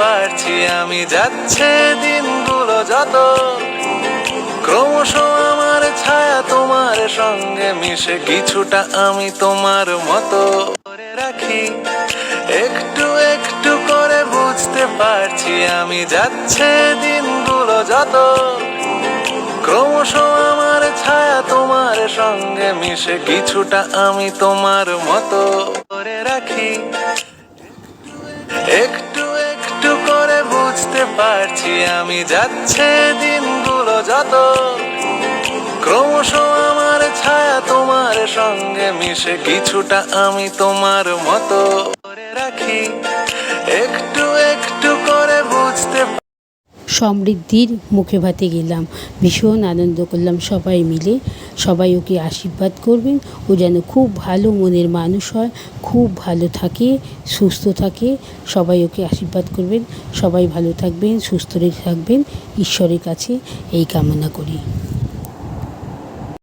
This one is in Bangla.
পারছি আমি যাচ্ছে দিনগুলো যত। ক্রমশ আমার ছায়া তোমার সঙ্গে মিশে, কিছুটা আমি তোমার মতো করে রাখি। একটু একটু করে বুঝতে পারছি আমি যাচ্ছে দিনগুলো যত। ক্রমশ আমার ছায়া তোমার সঙ্গে মিশে, কিছুটা আমি তোমার মতো করে রাখি। একটু পারছি আমি যাচ্ছে দিনগুলো যত। ক্রমশ আমার ছায়া তোমার সঙ্গে মিশে, কিছুটা আমি তোমার মতো করে রাখি। একটু সমৃদ্ধির মুখে ভাতে গেলাম। ভীষণ আনন্দ করলাম সবাই মিলে। সবাই ওকে আশীর্বাদ করবেন। ও যেন খুব ভালো মনের মানুষ হয়, খুব ভালো থাকে, সুস্থ থাকে। সবাই ওকে আশীর্বাদ করবেন। সবাই ভালো থাকবেন, সুস্থ থাকবেন। ঈশ্বরের কাছে এই কামনা করি।